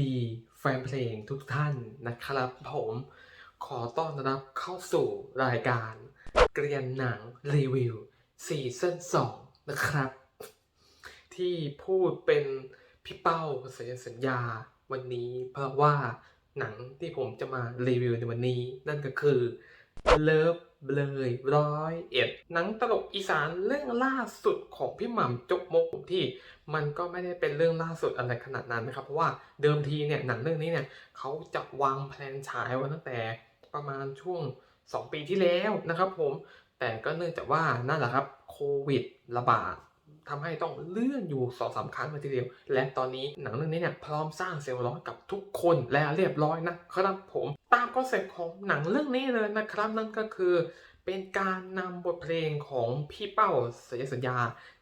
ดีแฟนเพลงทุกท่านนะครับผมขอต้อนรับเข้าสู่รายการ เกรียนหนังรีวิวซีซั่น2นะครับ ที่พูดเป็นพี่เป้าสัญญาสัญญาวันนี้ เพราะว่าหนังที่ผมจะมารีวิวในวันนี้ นั่นก็คือเลิฟ เลยร้อยเอ็ดหนังตลกอีสานเรื่องล่าสุดของพี่หม่ำจกมกที่มันก็ไม่ได้เป็นเรื่องล่าสุดอะไรขนาดนั้นนะครับ เพราะว่าเดิมทีเนี่ยหนังเรื่องนี้เนี่ยเขาจะวางแผนฉายไว้ตั้งแต่ประมาณช่วง 2 ปีที่แล้วนะครับผมแต่ก็เนื่องจากว่านั่นแหละครับโควิดระบาด ทำให้ต้องเลื่อนอยู่สองสามครั้งเลยทีเดียวและตอนนี้หนังเรื่องนี้เนี่ยพร้อมสร้างเซลล์ร้อยกับทุกคนแล้วเรียบร้อยนะครับผมตามคอนเซ็ปต์ของหนังเรื่องนี้เลยนะครับนั่นก็คือเป็นการนำบทเพลงของพี่เป้าสัญญาสัญญา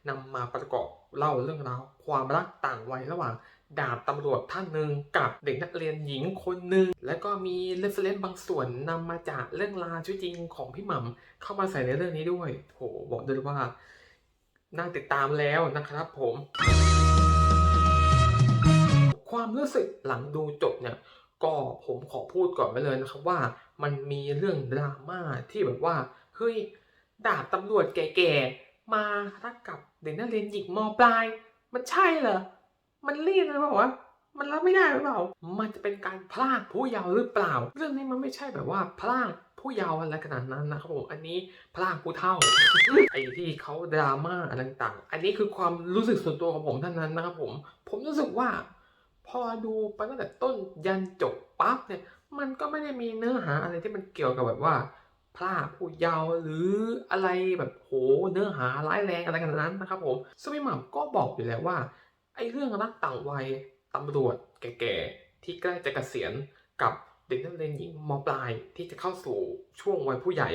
นำมาประกอบเล่าเรื่องราวความรักต่างวัยระหว่างดาบตำรวจท่านหนึ่งกับเด็กนักเรียนหญิงคนหนึ่งและก็มีเรฟเฟรนบางส่วนนำมาจากเรื่องราวชีวิตจริงของพี่หม่ำเข้ามาใส่ในเรื่องนี้ด้วยโหบอกด้เลยว่า น่าติดตามแล้วนะครับผม ความรู้สึกหลังดูจบเนี่ยก็ผมขอพูดก่อนไปเลยนะครับว่ามันมีเรื่องดราม่าที่แบบว่าเฮ้ยดาบตำรวจแก่ๆมารักกับเด็กนักเรียนหญิงมปลาย มันใช่เหรอ มันเรียกนะบอกว่า มันรับไม่ได้หรือเปล่า มันจะเป็นการพลากผู้เยาว์หรือเปล่า เรื่องนี้มันไม่ใช่แบบว่าพลากผู้เยาว์อะไรขนาดนั้นนะครับผม อันนี้พลากผู้เฒ่า ไอ้ที่เขาดราม่าอะไรต่างๆ อันนี้คือความรู้สึกส่วนตัวของผมเท่านั้นนะครับผม ผมรู้สึกว่า พอดูไปตั้งแต่ต้นยันจบปั๊บเนี่ย มันก็ไม่ได้มีเนื้อหาอะไรที่มันเกี่ยวกับแบบว่าพลาดผู้เยาว์หรืออะไรแบบโหเนื้อหาร้ายแรงอะไรกันนั้นนะครับผมซึ่งพี่หม่ำก็บอกอยู่แล้วว่าไอ้เรื่องรักต่างวัย ตำรวจแก่ๆ ที่ใกล้จะเกษียณกับเด็กนักเรียนหญิงมปลายที่จะเข้าสู่ช่วงวัยผู้ใหญ่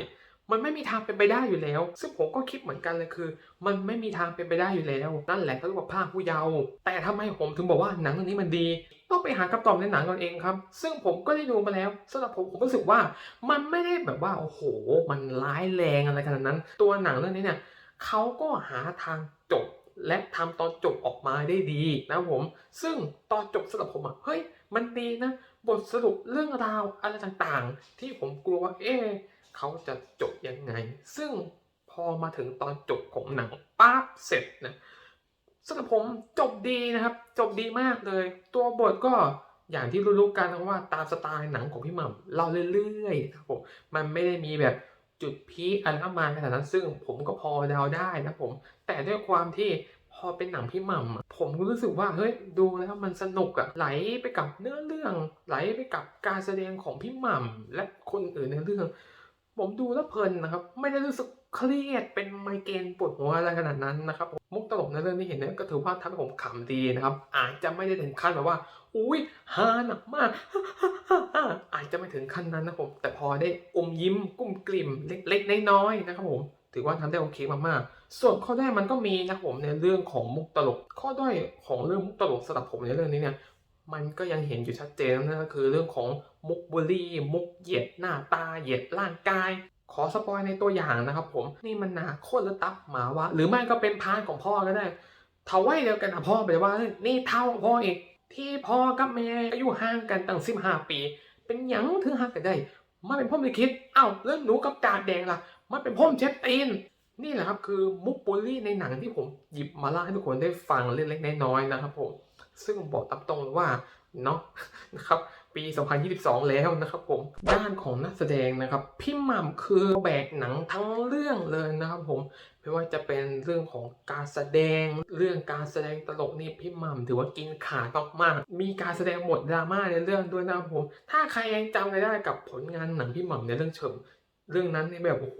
มันไม่มีทางเป็นไปได้อยู่แล้ว ซึ่งผมก็คิดเหมือนกันเลยคือ มันไม่มีทางเป็นไปได้อยู่แล้ว นั่นแหละเขาเรียกว่าภาคผู้เยาว์แต่ทำไมผมถึงบอกว่าหนังเรื่องนี้มันดี ต้องไปหาคำตอบในหนังกันเองครับ ซึ่งผมก็ได้ดูมาแล้วสำหรับผมผมรู้สึกว่ามันไม่ได้แบบว่าโอ้โห มันร้ายแรงอะไรขนาดนั้น ตัวหนังเรื่องนี้เนี่ยเขาก็หาทางจบ และทำตอนจบออกมาได้ดีนะครับผม ซึ่งตอนจบสำหรับผมอะเฮ้ยมันดีนะ บทสรุปเรื่องราวอะไรต่างๆ ที่ผมกลัวว่าเอ๊เขาจะจบยังไง ซึ่งพอมาถึงตอนจบของหนังปั๊บเสร็จนะสำหรับผมจบดีนะครับ จบดีมากเลย ตัวบทก็อย่างที่รู้ๆกันนะว่าตามสไตล์หนังของพี่หม่ำเล่าเรื่อยๆนะครับผมมันไม่ได้มีแบบจุดพีคอันละมานขนาดนั้นซึ่งผมก็พอเดาได้นะผม แต่ด้วยความที่พอเป็นหนังพี่หม่ำผมก็รู้สึกว่าเฮ้ยดูแล้วมันสนุกอะไหลไปกับเนื้อเรื่อง ไหลไปกับการแสดงของพี่หม่ำและคนอื่นในเรื่อง ผมดูแล้วเพลินนะครับ ไม่ได้รู้สึกเครียดเป็นไมเกรนปวดหัวอะไรขนาดนั้นนะครับผมมุกตลกในเรื่องที่เห็นเนี่ยก็ถือว่าทำให้ผมขำดีนะครับ อาจจะไม่ได้ถึงขั้นแบบว่า อุ้ยฮาหนักมาก อาจจะไม่ถึงขั้นนั้นนะผมแต่พอได้อมยิ้มกุ้มกลิ่มเล็กๆน้อยๆนะครับผม ถือว่าทำได้โอเคมากๆ ส่วนข้อด้อยมันก็มีนะผมในเรื่องของมุกตลก ข้อด้อยของเรื่องมุกตลกสำหรับผมในเรื่องนี้เนี่ย มันก็ยังเห็นอยู่ชัดเจนนั่นก็คือเรื่องของมุกบุลี่ มุกเหยียดหน้าตา เหยียดร่างกาย ขอสปอยในตัวอย่างนะครับผม นี่มันนาโคตรตับหมาวะ หรือไม่ก็เป็นพาร์ทของพ่อก็ได้เท่าไว้เดียวกันนะพ่อไปว่า นี่เท่าพ่ออีกที่พ่อกับแม่อายุห่างกันตั้งสิบห้าปี เป็นหยังถึงหักกันได้มาเป็นพ่อไม่คิด เอ้าเรื่องหนูกับกาดแดงล่ะ มาเป็นพ่อเช็ดตีน นี่แหละครับคือมุกบูลลี่ในหนังที่ผมหยิบมาเล่าให้ทุกคนได้ฟังเล็กๆน้อยๆนะครับผมซึ่งผมบอกตามตรงว่าเนาะนะครับปี 2022 แล้วนะครับผมด้านของนักแสดงนะครับ พี่หม่ำคือแบกหนังทั้งเรื่องเลยนะครับผมไม่ว่าจะเป็นเรื่องของการแสดงเรื่องการแสดงตลกนี่พี่หม่ำถือว่ากินขาดมากมีการแสดงบทดราม่าในเรื่องด้วยนะครับผม ถ้าใครยังจำได้กับผลงานหนังพี่หม่ำในเรื่องเฉิม เรื่องนั้นนี่แบบโอ้โห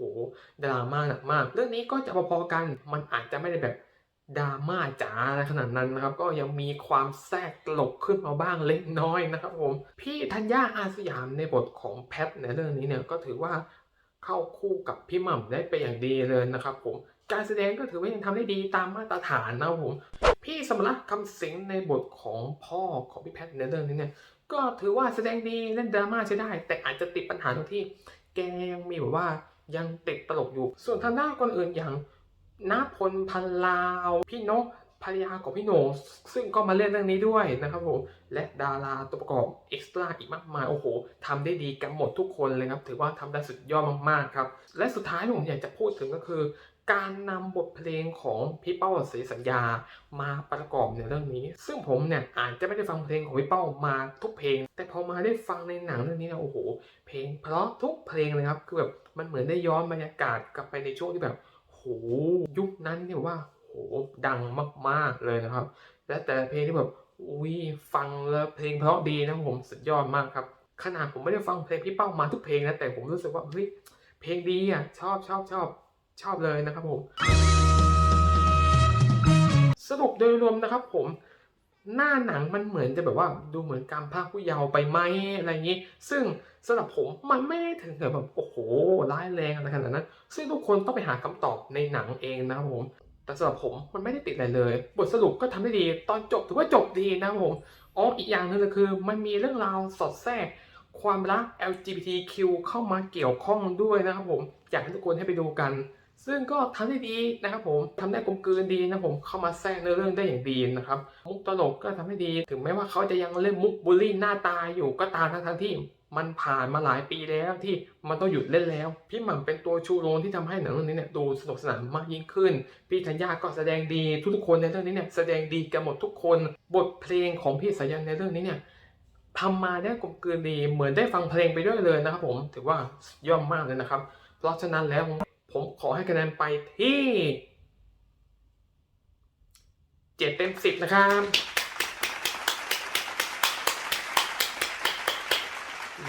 ดราม่าหนักมาก เรื่องนี้ก็จะพอๆกันมันอาจจะไม่ได้แบบดราม่าจ๋าขนาดนั้นนะครับ ก็ยังมีความแทรกตลกขึ้นมาบ้างเล็กน้อยนะครับผมพี่ธัญญาอาสยามในบทของแพทในเรื่องนี้เนี่ยก็ถือว่าเข้าคู่กับพี่หม่ำได้เป็นอย่างดีเลยนะครับผมการแสดงก็ถือว่ายังทำได้ดีตามมาตรฐานนะครับผมพี่สมรักคำสิงในบทของพ่อของพี่แพทในเรื่องนี้เนี่ยก็ถือว่าแสดงดีเล่นดราม่าใช้ได้ แต่อาจจะติดปัญหาตรงที่ แกยังมีแบบว่ายังติดตลกอยู่ ส่วนทางด้านคนอื่นอย่างนาพลพันลาว พี่นกภรรยาของพี่โหนงซึ่งก็มาเล่นเรื่องนี้ด้วยนะครับผมและดาราตัวประกอบเอ็กซ์ตร้าอีกมากมายโอ้โหทำได้ดีกันหมดทุกคนเลยครับ ถือว่าทำได้สุดยอดมากๆครับ และสุดท้ายที่ผมอยากจะพูดถึงก็คือ การนำบทเพลงของพี่เป้าศรีสัญญามาประกอบในเรื่องนี้ ซึ่งผมเนี่ยอาจจะไม่ได้ฟังเพลงของพี่เป้ามาทุกเพลง แต่พอมาได้ฟังในหนังเรื่องนี้นะโอ้โห เพลงเพราะทุกเพลงเลยครับคือแบบมันเหมือนได้ย้อนบรรยากาศกลับไปในช่วงที่แบบโหยุคนั้นเนี่ยว่าโหดังมากๆเลยนะครับ และแต่ละเพลงที่แบบอุ้ยฟังแล้วเพลงเพราะดีนะผมสุดยอดมากครับขนาดผมไม่ได้ฟังเพลงพี่เป้ามาทุกเพลงนะแต่ผมรู้สึกว่าเฮ้ยเพลงดีอะชอบชอบชอบ ชอบเลยนะครับผม สรุปโดยรวมนะครับผมหน้าหนังมันเหมือนจะแบบว่าดูเหมือนการพากผู้เยาว์ไปไหมอะไรอย่างนี้ ซึ่งสำหรับผมมันไม่ถึงกับแบบโอ้โหร้ายแรงอะไรขนาดนั้น ซึ่งทุกคนต้องไปหาคำตอบในหนังเองนะครับผม แต่สำหรับผมมันไม่ได้ติดอะไรเลย บทสรุปก็ทำได้ดี ตอนจบถือว่าจบดีนะครับผมอ๋ออีกอย่างหนึงก็คือ มันมีเรื่องราวสอดแทรก ความรัก LGBTQ เข้ามาเกี่ยวข้องด้วยนะครับผมอยากให้ทุกคนให้ไปดูกัน ซึ่งก็ทำได้ดีนะครับผมทำได้กลมกลืนดีนะผมเข้ามาแทรกในอเรื่องได้อย่างดีนะครับมุกตลกก็ทำให้ดี ถึงแม้ว่าเขาจะยังเล่นมุกบูลลี่หน้าตาอยู่ก็ตามทั้งทั้งที่มันผ่านมาหลายปีแล้วที่มันต้องหยุดเล่นแล้ว พี่หม่ำเป็นตัวชูโรงที่ทำให้หนังเรื่องนี้เนี่ยดูสนุกสนานมากยิ่งขึ้น พี่ธัญญาก็แสดงดีทุกๆคนในเรื่องนี้เนี่ยแสดงดีกันหมดทุกคน บทเพลงของพี่สายันในเรื่องนี้เนี่ยทำมาได้กลมกลืนดีเหมือนได้ฟังเพลงไปด้วยเลยนะครับผมถือว่ายอดมากเลยนะครับ เพราะฉะนั้นแล้ว ผมขอให้คะแนนไปที่เจ็ดเต็มสิบนะครับ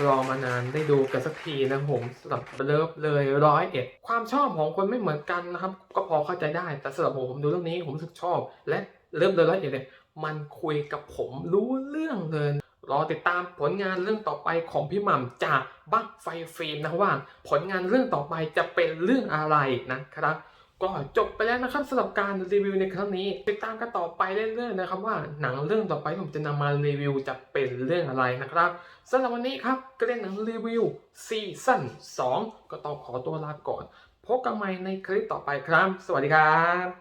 รอมานานได้ดูกันสักทีนะผมสำหรับเลิฟเลยร้อยเอ็ดความชอบของคนไม่เหมือนกันนะครับ ก็พอเข้าใจได้ แต่สำหรับผมผมดูเรื่องนี้ผมรู้สึกชอบ และเลิฟเลยร้อยเอ็ดเนี่ยมันคุยกับผมรู้เรื่องเลย รอติดตามผลงานเรื่องต่อไปของพี่หม่ำจากบักไฟฟิล์มนะว่าผลงานเรื่องต่อไปจะเป็นเรื่องอะไรนะครับ ก็จบไปแล้วนะครับสำหรับการรีวิวในครั้งนี้ ติดตามกันต่อไปเรื่อยๆนะครับว่าหนังเรื่องต่อไปผมจะนำมารีวิวจะเป็นเรื่องอะไรนะครับสำหรับวันนี้ครับก็เล่นหนังรีวิวซีซั่น2ก็ต้องขอตัวลาไปก่อนพบกันใหม่ในคลิปต่อไปครับ สวัสดีครับ